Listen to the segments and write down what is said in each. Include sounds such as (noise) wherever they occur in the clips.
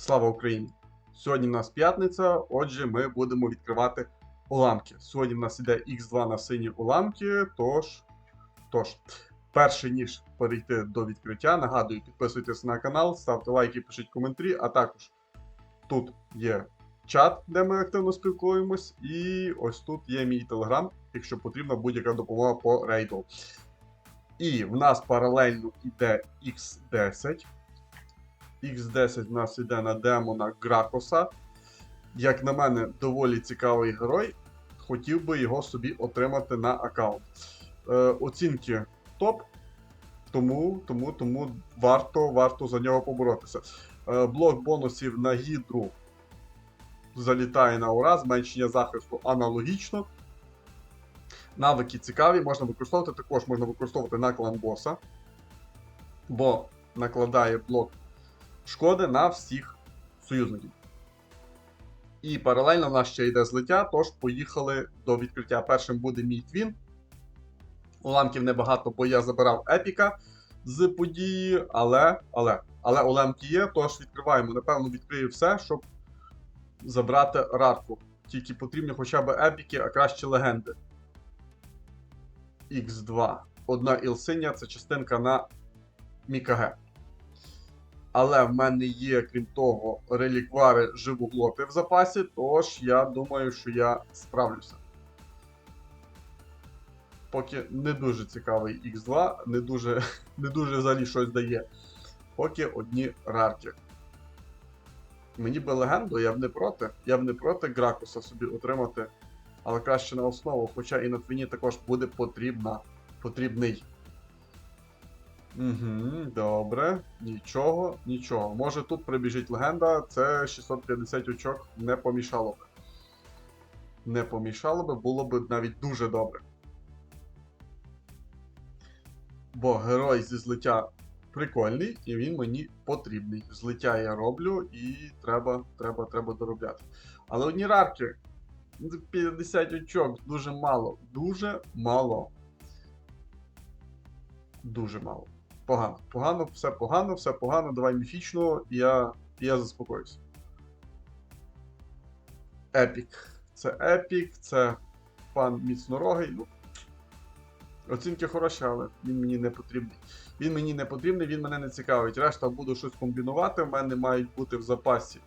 Слава Україні! Сьогодні в нас п'ятниця, отже, ми будемо відкривати уламки. Сьогодні в нас іде X2 на сині уламки, тож, тож, перше ніж перейти до відкриття, нагадую, підписуйтесь на канал, ставте лайки, пишіть коментарі, а також тут є чат, де ми активно спілкуємось, і ось тут є мій телеграм, якщо потрібна будь-яка допомога по рейду. І в нас паралельно йде X10. X10 в нас йде на демона Гракоса. Як на мене, доволі цікавий герой. Хотів би його собі отримати на аккаунт. Е, оцінки топ. Тому, тому, тому варто, варто за нього поборотися. Е, блок бонусів на гідру залітає на ура, зменшення захисту аналогічно. Навики цікаві, можна використовувати, також можна використовувати на клан боса, бо накладає блок шкоди на всіх союзників. І паралельно в нас ще йде злиття, тож поїхали до відкриття. Першим буде мій твін. Уламків небагато, бо я забирав епіка з події, але, але, але уламки є, тож відкриваємо. Напевно, відкрию все, щоб забрати рарку. Тільки потрібні хоча б епіки, а краще легенди. Х2. Одна ілсиня це частинка на Мікаге. Але в мене є, крім того, реліквари живоглоти в запасі, тож я думаю, що я справлюся. Поки не дуже цікавий X2, не дуже, (laughs) не дуже взагалі щось дає. Поки одні рарки. Мені би легенду, я б не проти. Я б не проти Гракуса собі отримати. Але краще на основу, хоча і на твіні також буде потрібна. Потрібний. Угу, добре. Нічого, нічого. Може тут прибіжить легенда, це 650 очок не помішало би. Не помішало би, було б навіть дуже добре. Бо герой зі злиття прикольний, і він мені потрібний. Злиття я роблю і треба, треба, треба доробляти. Але одні рарки. 50 очок, дуже мало. Дуже мало. Дуже мало. Погано. Погано, все погано, все погано. Давай міфічно, і я, я заспокоюсь. Епік. Це епік, це пан міцнорогий. Ну, оцінки хороші, але він мені не потрібний. Він мені не потрібний, він мене не цікавить. Решта буду щось комбінувати. В мене мають бути в запасі.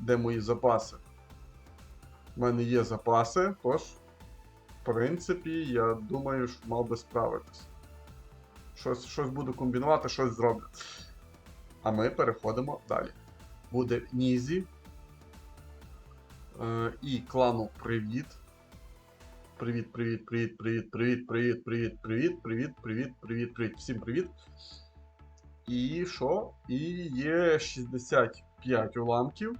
Де мої запаси? У мене є запаси, тож, в принципі, я думаю, що мав би справитись. Щось, щось буду комбінувати, щось зроблю. А ми переходимо далі. Буде Нізі. Е, і клану привіт. Привіт, привіт, привіт, привіт, привіт, привіт, привіт, привіт, привіт, привіт, привіт, привіт. Всім привіт. І що? І є 65 уламків.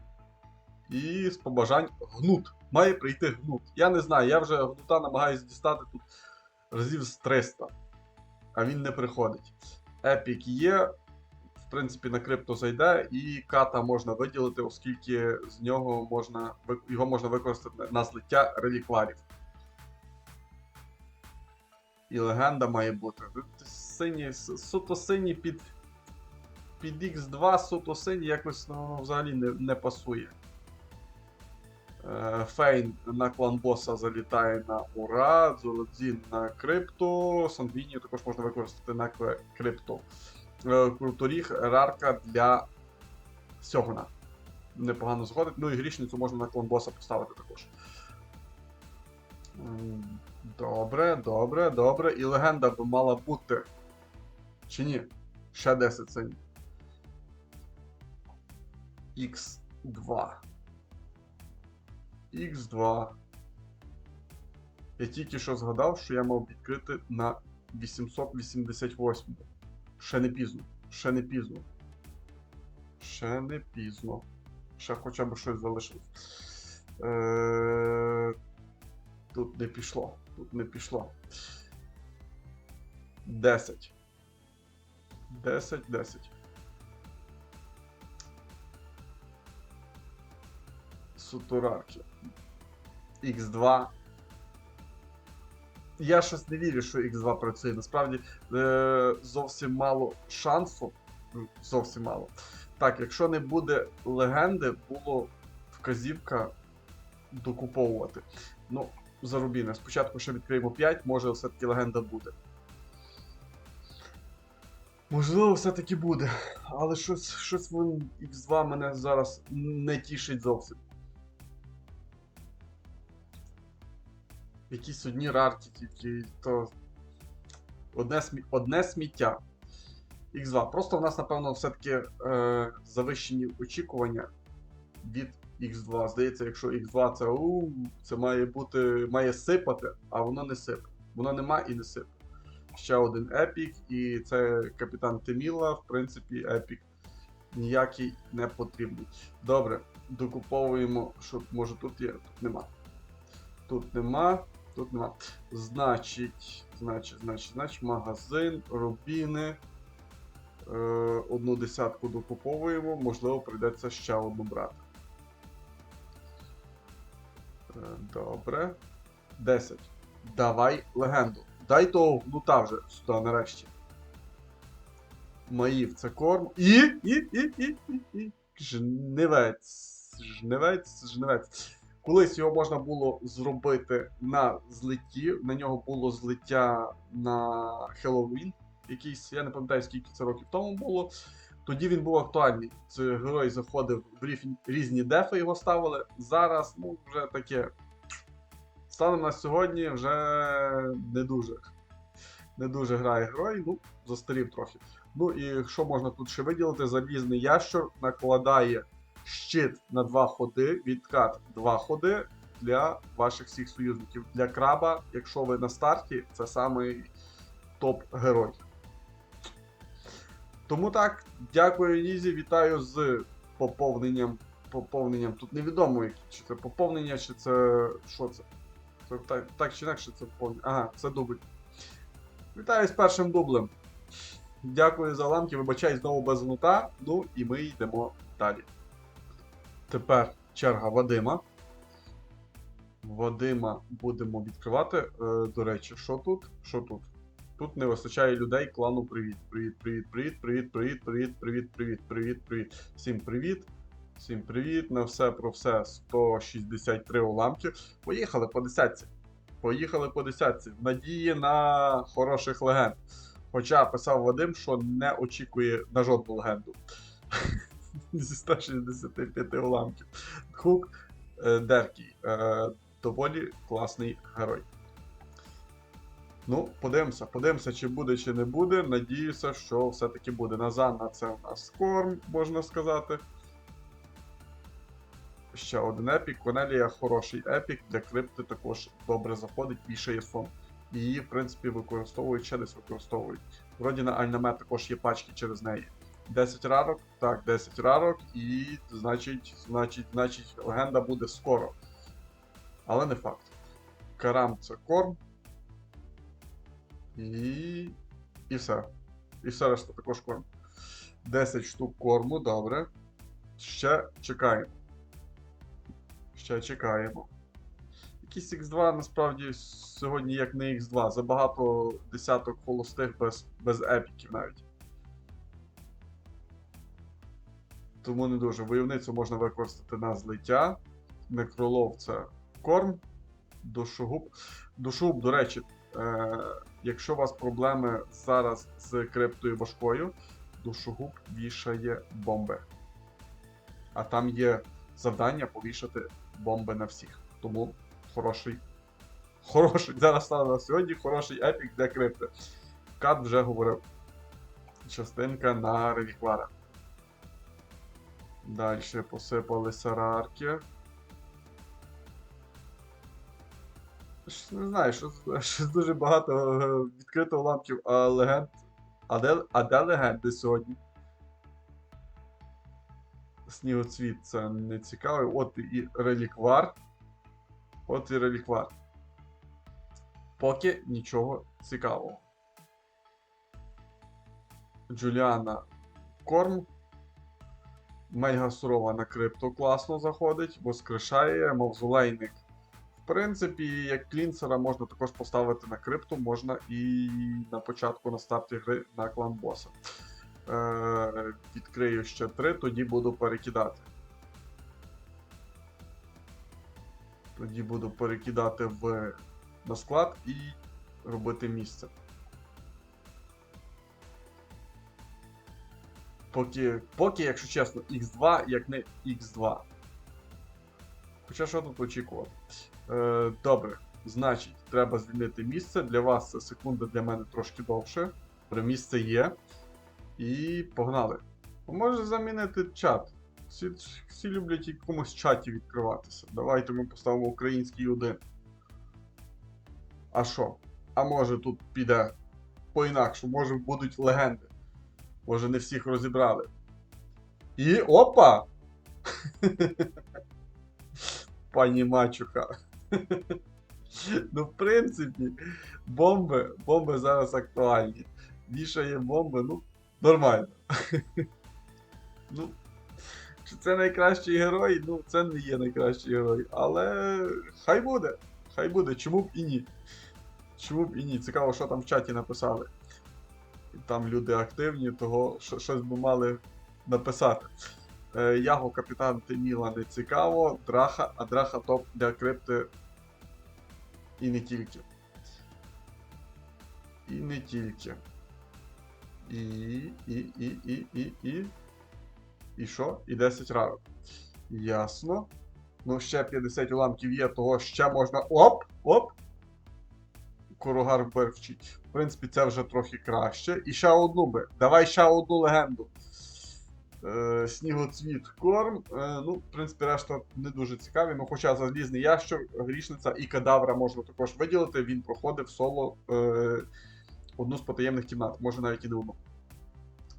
І з побажань гнут. Має прийти гнут. Я не знаю, я вже гнута намагаюся дістати тут разів з 300 а він не приходить. Епік є, в принципі, на крипто зайде, і ката можна виділити, оскільки з нього можна його можна використати на злиття релікварів. І легенда має бути. Сині, суто сині під під X2, суто сині якось ну, взагалі не, не пасує. Е, Фейн на клан боса залітає на ура, Золодзін на крипту, Сангвінію також можна використати на крипту. Е, Круторіг рарка для Сьогуна. Непогано заходить. Ну і грішницю можна на клан боса поставити також. Добре, добре, добре. І легенда би мала бути. Чи ні? Ще 10 синів. Х2. X2. Я тільки що згадав, що я мав відкрити на 888. Ще не пізно. Ще не пізно. Ще не пізно. Ще хоча б щось залишилось. Е... Тут не пішло. Тут не пішло. 10. 10, 10. Сутурарки. X2. Я щось не вірю, що X2 працює. Насправді е, зовсім мало шансу. Зовсім мало. Так, якщо не буде легенди, було вказівка докуповувати. Ну, за рубіни. Спочатку ще відкриємо 5, може все-таки легенда буде. Можливо, все-таки буде. Але щось, щось X2 мене зараз не тішить зовсім. Якісь одні рарки тільки, то одне, одне сміття. X2. Просто в нас, напевно, все-таки е, завищені очікування від X2. Здається, якщо X2 це у, це має бути, має сипати, а воно не сипе. Воно нема і не сипе. Ще один епік, і це капітан Теміла, в принципі, епік ніякий не потрібний. Добре, докуповуємо, що може тут є, тут нема. Тут нема, тут нема. Значить, значить, значить, значить, магазин, рубіни. Е, одну десятку докуповуємо, можливо, прийдеться ще одну брати. Е, Добре. 10. Давай легенду. Дай того гнута вже сюди нарешті. Маїв це корм. І. І. І. І. І. І. Жнивець. Жнивець. Жнивець. Колись його можна було зробити на злитті. На нього було злиття на Хеллоуін. Якийсь, я не пам'ятаю, скільки це років тому було. Тоді він був актуальний. Це герой заходив в різні, різні дефи, його ставили. Зараз, ну, вже таке. Станом на сьогодні вже не дуже. Не дуже грає герой, ну, застарів трохи. Ну і що можна тут ще виділити? Залізний ящур накладає щит на два ходи, відкат два ходи для ваших всіх союзників. Для краба, якщо ви на старті, це самий топ-герой. Тому так, дякую, Нізі, вітаю з поповненням. Поповненням. Тут невідомо, чи це поповнення, чи це. що це? Це так, так чи інакше це поповнення. Ага, це дубль. Вітаю з першим дублем. Дякую за ламки, вибачай знову без лута. Ну і ми йдемо далі. Тепер черга Вадима. Вадима будемо відкривати. Е, до речі, що тут? Що тут? Тут не вистачає людей клану привіт. Привіт, привіт, привіт, привіт, привіт, привіт, привіт, привіт, привіт, привіт. Всім привіт. Всім привіт. На все про все 163 уламки. Поїхали по десятці. Поїхали по десятці. В надії на хороших легенд. Хоча писав Вадим, що не очікує на жодну легенду. Зі 165 уламків. Хук е, Деркій. Е, доволі класний герой. Ну, подивимося, подивимося, чи буде, чи не буде. Надіюся, що все-таки буде. Назанна це у нас корм, можна сказати. Ще один епік. Конелія хороший епік. Для крипти також добре заходить, більше є сон. Її, в принципі, використовують, ще десь використовують. Вроді на Альнаме також є пачки через неї. 10 рарок, так, 10 рарок, і значить, значить, значить, легенда буде скоро. Але не факт. Карам це корм. І. І все. І все решта також корм. 10 штук корму, добре. Ще чекаємо. Ще чекаємо. Якийсь X2 насправді сьогодні як не X2. Забагато десяток холостих без, без епіків навіть. Тому не дуже. Войовницю можна використати на злиття. Некролов це корм. Душогуб. Душогуб, до речі, е, якщо у вас проблеми зараз з криптою важкою, душогуб вішає бомби. А там є завдання повішати бомби на всіх. Тому хороший. Хороший. Зараз стане на сьогодні хороший епік для крипти. Кат вже говорив. Частинка на реліквара. Далі посипалися рарки. Щось Не знаю, щось, щось дуже багато е, відкрито лампів, а легенд. А де, а де легенди сьогодні? Снігоцвіт це не цікаво. От і реліквар. От і реліквар. Поки нічого цікавого. Джуліана Корм. Мега сурова на крипто класно заходить, воскрешає, мавзолейник. В принципі, як клінсера можна також поставити на крипту, можна і на початку на старті гри на клан боса. Е, відкрию ще три, тоді буду перекидати. Тоді буду перекидати в, на склад і робити місце. Поки, поки, якщо чесно, X2, як не X2. Хоча що тут очікувати? Е, добре, значить, треба звільнити місце. Для вас це секунда, для мене трошки довше. Добре, місце є. І погнали. Може замінити чат. Всі, всі люблять якомусь чаті відкриватися. Давайте ми поставимо український один. А що? А може тут піде по-інакше, може будуть легенди. Може не всіх розібрали. І опа! (laughs) Пані Мачуха. (laughs) ну, в принципі, бомби, бомби зараз актуальні. Вішає бомби, ну, нормально. (laughs) ну, чи це найкращий герой? Ну, це не є найкращий герой. Але хай буде. Хай буде, чому б і ні. Чому б і ні? Цікаво, що там в чаті написали. Там люди активні, того що, щось би мали написати. Е, Яго капітан Тиміла не цікаво, Драха, а Драха топ для крипти. І не тільки. І не тільки. І. І. І. І. І. І. І що? І 10 ранок. Ясно. Ну, ще 50 уламків є, того ще можна. Оп! Оп! Куругар вбивчий. В принципі, це вже трохи краще. І ще одну би. Давай ще одну легенду. Е, Снігоцвіт корм. Е, ну, в принципі, решта не дуже цікаві. Ну, хоча залізний ящер, грішниця і кадавра можна також виділити. Він проходив соло е, одну з потаємних кімнат, може навіть і не одну.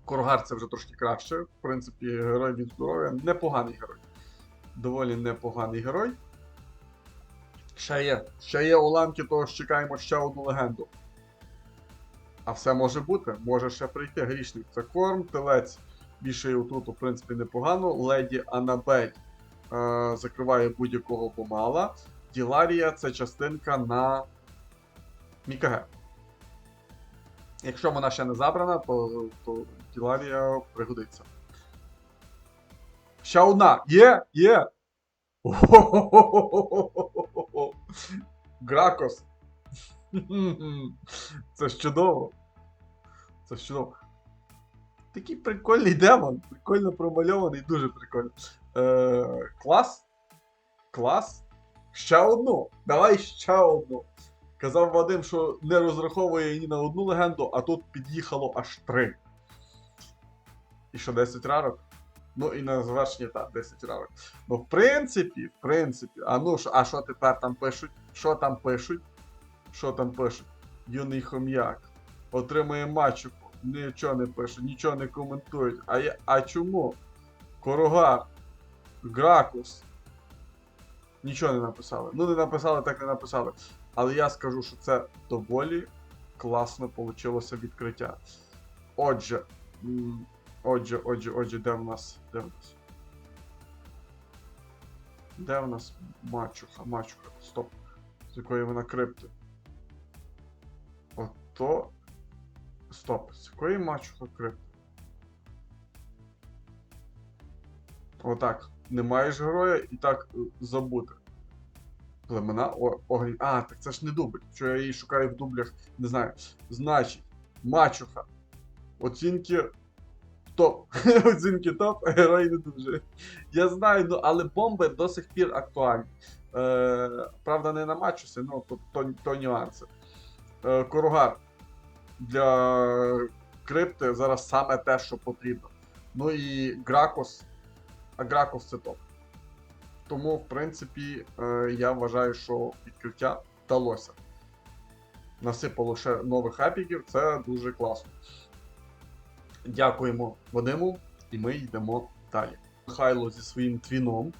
Коргар це вже трошки краще. В принципі, герой від здоров'я. Непоганий герой. Доволі непоганий герой. Ще є. Ще є уламки, того ж чекаємо ще одну легенду. А все може бути, може ще прийти. Грішник це корм, телець більше отут, в принципі, непогано. Леді Анабель е, закриває будь-якого помала. Діларія це частинка на Мікаге. Якщо вона ще не забрана, то, то Діларія пригодиться. Ще одна! Є! Є! О-хо-хо-хо-хо-хо-хо-хо. Гракос. Це ж чудово. Це ж чудово. Такий прикольний демон, прикольно промальований, дуже прикольно. Е, клас. Клас. Ще одну. Давай ще одну. Казав Вадим, що не розраховує ні на одну легенду, а тут під'їхало аж три. І що 10 рарок? Ну і на завершення так, 10 рарок. Ну, в принципі, в принципі, а ну ж, а що тепер там пишуть? Що там пишуть? Що там пишуть? Юний хом'як. Отримує мачуку. Нічого не пишуть, нічого не коментують. А, я, а чому? Корогар, Гракус. Нічого не написали. Ну, не написали, так не написали. Але я скажу, що це доволі класно вийшло відкриття. Отже, отже, отже, отже, де в нас? Де в нас? Де в нас мачуха? Мачуха. Стоп. З якої вона крипти? Ото. Стоп. З якої мачуха крипти? Отак. Не маєш героя і так е, забути. Племена огонь. А, так це ж не дубль. Що я її шукаю в дублях, не знаю. Значить, мачуха. Оцінки топ. (laughs) Оцінки топ, а герой не дуже. Я знаю, ну але бомби до сих пір актуальні. Е, правда, не на мачусі, ну то, то, то нюанси. Е, Коругар для крипти зараз саме те, що потрібно. Ну і Гракос. А Гракос це топ. Тому, в принципі, е, я вважаю, що відкриття вдалося. Насипало ще нових епіків, це дуже класно. Дякуємо Вадиму, і ми йдемо далі. Михайло зі своїм твіном.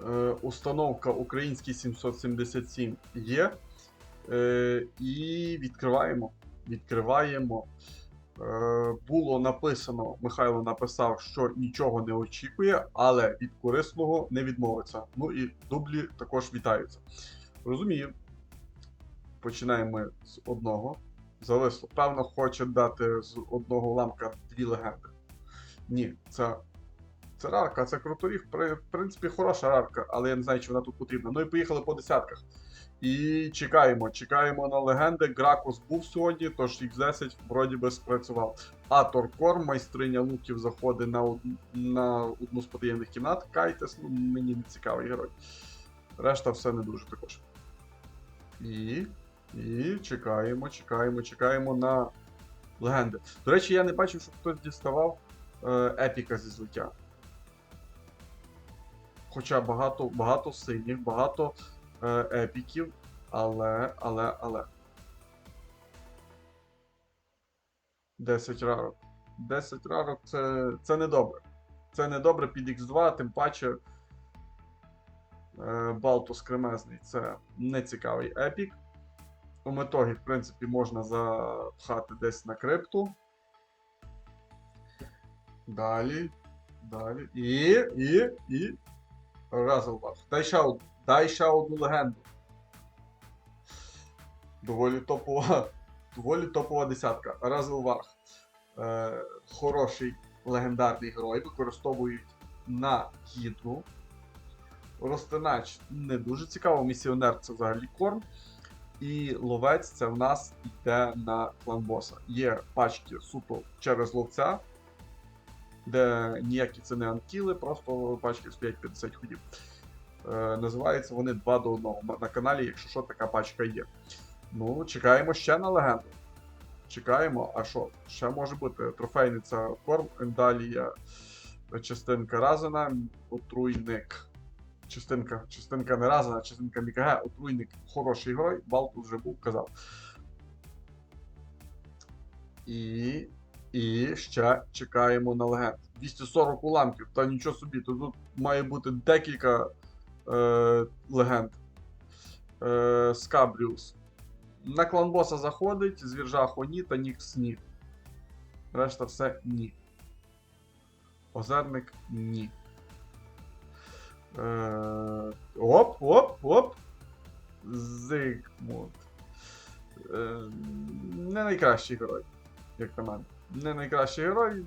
Е, установка український 777 є. Е, і відкриваємо. Відкриваємо. Е, було написано, Михайло написав, що нічого не очікує, але від корисного не відмовиться. Ну і дублі також вітаються. Розумію. Починаємо з одного. Зависло. Певно, хоче дати з одного уламка дві легенди. Ні, це. Це рарка, це круторіг. При- В принципі, хороша рарка, але я не знаю, чи вона тут потрібна. Ну і поїхали по десятках. І чекаємо, чекаємо на легенди. Гракос був сьогодні, тож X10 вроді би спрацював. А Торкор, майстриня луків, заходить на, на одну з потаємних кімнат. Кайтес, ну мені не цікавий герой. Решта все не дуже також. І. І чекаємо, чекаємо, чекаємо на легенди. До речі, я не бачив, щоб хтось діставав е, епіка зі злиття. Хоча багато, багато синіх, багато е, епіків, але, але, але. 10 рарок. 10 рарок це, це добре. Це не добре під X2, тим паче. Е, Балтус кремезний це не цікавий епік. У метогі, в принципі, можна запхати десь на крипту. Далі. Далі. І. І. І. Разелбах. Дай ще одну. Дай ще одну легенду. Доволі топова. Доволі топова десятка. Разелварх. Е, хороший легендарний герой. Використовують на гідру. Розтинач не дуже цікаво. Місіонер це взагалі корм. І ловець це в нас йде на клан боса. Є пачки суто через ловця, де ніякі це не анкіли, просто пачки стоять 50 ходів. Е, називаються вони 2 до 1 на каналі, якщо що, така пачка є. Ну, чекаємо ще на легенду. Чекаємо, а що? Ще може бути трофейниця корм, ендалія, частинка Разена, отруйник. Частинка, частинка не Разена, частинка Мікаге, отруйник хороший герой, Балту вже був казав. І. І ще чекаємо на легенд. 240 уламків, та нічого собі, то тут має бути декілька е, легенд. Е, Скабріус. На клан боса заходить, звіржа Хоні та Нікс ні. Решта все ні. Озерник ні. Е, оп, оп, оп. Зигмунд. Е, не найкращий герой, як на мене. Не найкращий герой.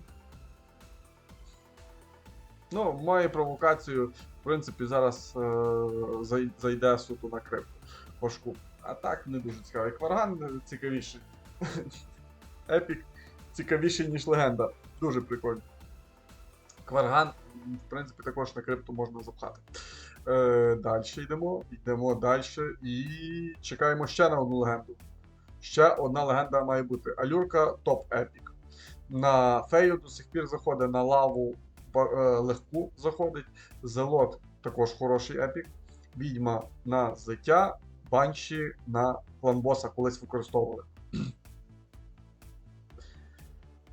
Ну, має провокацію, в принципі, зараз е, зайде суто на крипту пошку. А так не дуже цікавий. Кварган цікавіший. (laughs) Епік цікавіший, ніж легенда. Дуже прикольно. Кварган, в принципі, також на крипту можна запхати. Е, далі йдемо, йдемо далі і чекаємо ще на одну легенду. Ще одна легенда має бути. Алюрка топ епік. На фею до сих пір заходить на лаву е, легку заходить. Зелот також хороший епік. Відьма на злиття, банші на кланбоса колись використовували.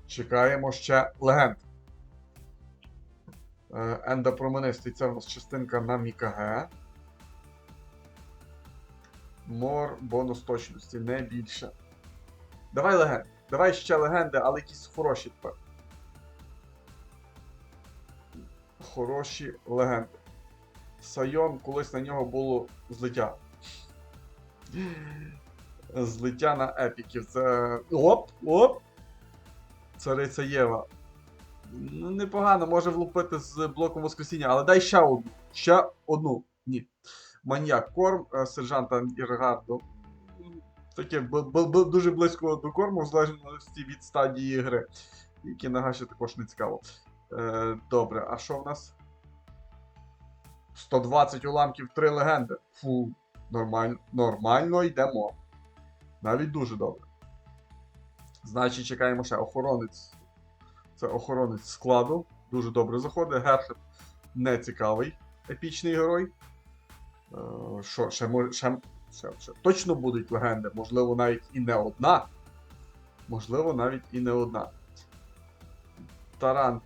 Чекаємо ще легенд. Е, Енда променистий це у нас частинка на Мікаге. Мор бонус точності, не більше. Давай легенди. Давай ще легенди, але якісь хороші тепер. Хороші легенди. Сайон, колись на нього було злиття. Злиття на епіків. Це. Оп! Оп! Цариця Єва. Ну, непогано, може влупити з блоком Воскресіння, але дай ще одну. Ще одну. Ні. Маньяк корм, е, сержанта Іргардо. Таке дуже близько до корму, в залежності від стадії гри. І Кінагаші також не цікаво. Е, добре, а що в нас? 120 уламків, 3 легенди. Фу, нормально, нормально йдемо. Навіть дуже добре. Значить, чекаємо ще охоронець. Це охоронець складу. Дуже добре заходить. Герхет не цікавий епічний герой. Е, Що, ще, може- ще, ще, ще точно будуть легенди, можливо, навіть і не одна. Можливо, навіть і не одна. Таран.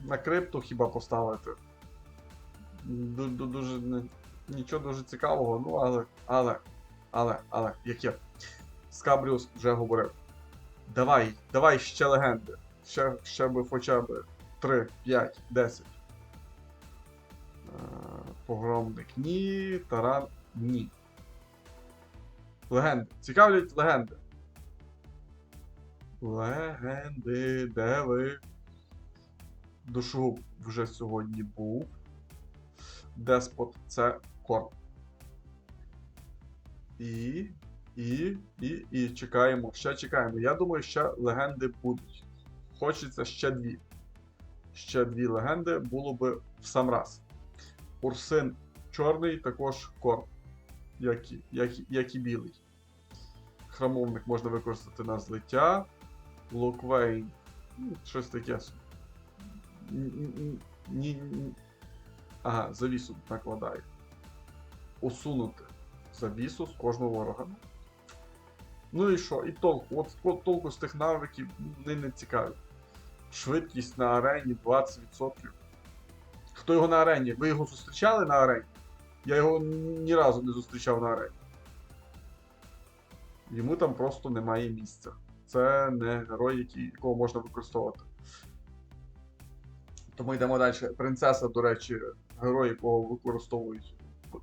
На крипту хіба поставити. Ду- ду- Дуже нічого дуже цікавого, ну але, але, але, але, як є. Скабріус вже говорив. Давай, давай ще легенди. Ще, ще би хоча б 3, 5, 10. Е, Погромник ні, таран ні. Легенди. Цікавлять легенди. Легенди, де ви? Душу вже сьогодні був. Деспот це корм. І. І. І. І чекаємо. Ще чекаємо. Я думаю, ще легенди будуть. Хочеться ще дві. Ще дві легенди було би в сам раз. Урсин чорний, також корм. Як і, як, як і білий. Храмовник можна використати на злиття. Луквейн. ну, Щось таке. Ага, завісу накладає. Усунути завісу з кожного ворога. Ну і що? І толку. От, толку з тих навиків вони не цікаві. Швидкість на арені 20%. Хто його на арені? Ви його зустрічали на арені? Я його ні разу не зустрічав на арені. Йому там просто немає місця. Це не герой, який, якого можна використовувати. Тому йдемо далі. Принцеса, до речі, герой, якого використовують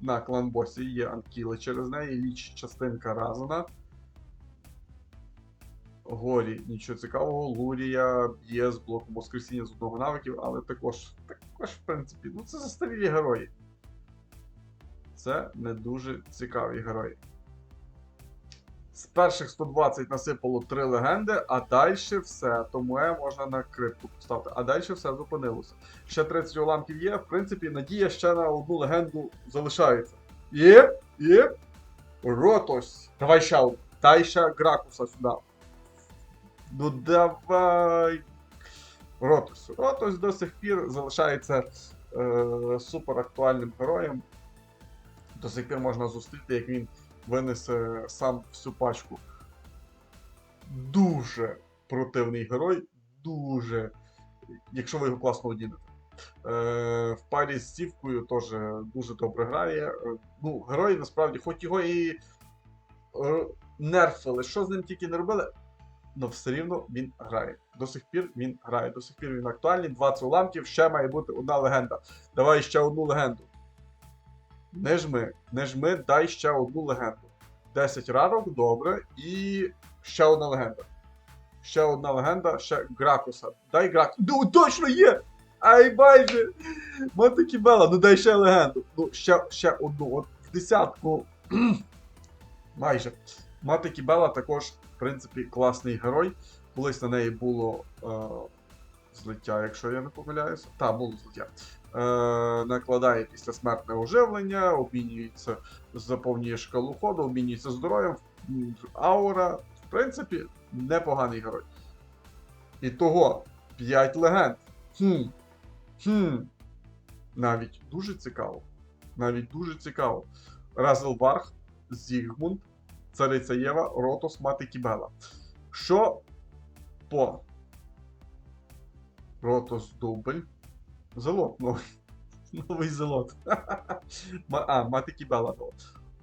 на кланбосі, є анкіли через неї, ліч частинка Разана. Горі, нічого цікавого, Лурія б'є з блоком Воскресіння з одного навиків, але також, також, в принципі, ну це застарілі герої. Це не дуже цікаві герої. З перших 120 насипало 3 легенди, а далі все. Тому Е можна на крипку поставити. А далі все зупинилося. Ще 30 уламків є. В принципі, надія ще на одну легенду залишається. Є, є. Ротось. Давай ще. Дай ще Гракуса сюди. Ну давай. Ротос. Ротос до сих пір залишається е, супер актуальним героєм. До сих пір можна зустріти, як він винесе сам всю пачку. Дуже противний герой, дуже. Якщо ви його класно одінете. Е, в парі з Стівкою теж дуже добре грає. Е, Ну, герой насправді, хоч його і е, нерфили, що з ним тільки не робили, але все рівно він грає. До сих пір він грає, до сих пір він актуальний. 20 уламків, ще має бути одна легенда. Давай ще одну легенду. Не жми, не жми, дай ще одну легенду. 10 рарок, добре, і ще одна легенда. Ще одна легенда, ще Гракуса. Дай Гракуса. Ну, точно є! Ай майже! Мати Кібела, ну дай ще легенду. Ну, ще, ще одну. От в десятку. (clears throat) майже. Мати Кібела також, в принципі, класний герой. Колись на неї було е, злиття, якщо я не помиляюся. Так, було злиття. Е, накладає після смертне оживлення, обмінюється, заповнює шкалу ходу, обмінюється здоров'ям. Аура, в принципі, непоганий герой. І того 5 легенд. Хм. Хм. Навіть дуже цікаво. Навіть дуже цікаво. Разелварх, Зігмунд, Цариця Єва, Ротос, Мати Кібела. Що по Ротос дубль? Зелот, новий. Новий зелот. (laughs) А, Мати Кібела.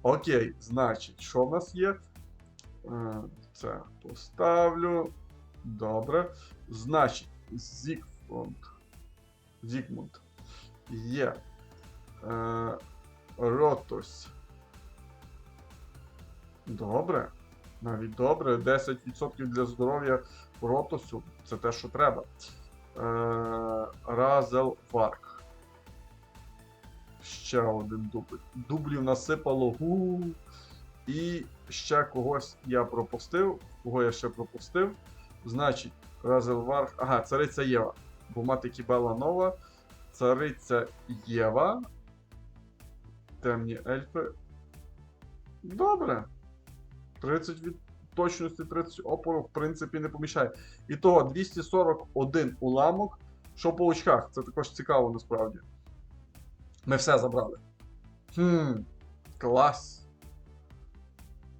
Окей, значить, що в нас є? Е, Це поставлю. Добре. Значить, Зігфонд. Зігмунд. Є. Е, Ротось. Добре. Навіть добре. 10% для здоров'я Ротосу. Це те, що треба. Е, Разел Варк. Ще один дубль. Дублів насипало гу. І ще когось я пропустив. Кого я ще пропустив? Значить, Разелварх. Ага, цариця Єва. Бо мати Кібела нова. Цариця Єва. Темні ельфи. Добре. 30 від точності, 30 опору, в принципі, не помішає. І того 241 уламок. Що по очках? Це також цікаво насправді. Ми все забрали. Хм, клас.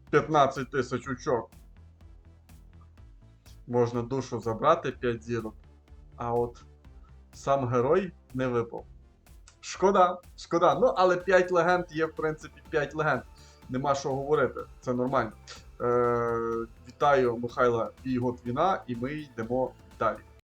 15 тисяч очок. Можна душу забрати 5 зірок. А от сам герой не випав. Шкода, шкода. Ну, але 5 легенд є, в принципі, 5 легенд. Нема що говорити, це нормально. Е, вітаю Михайла і його твіна, і ми йдемо далі.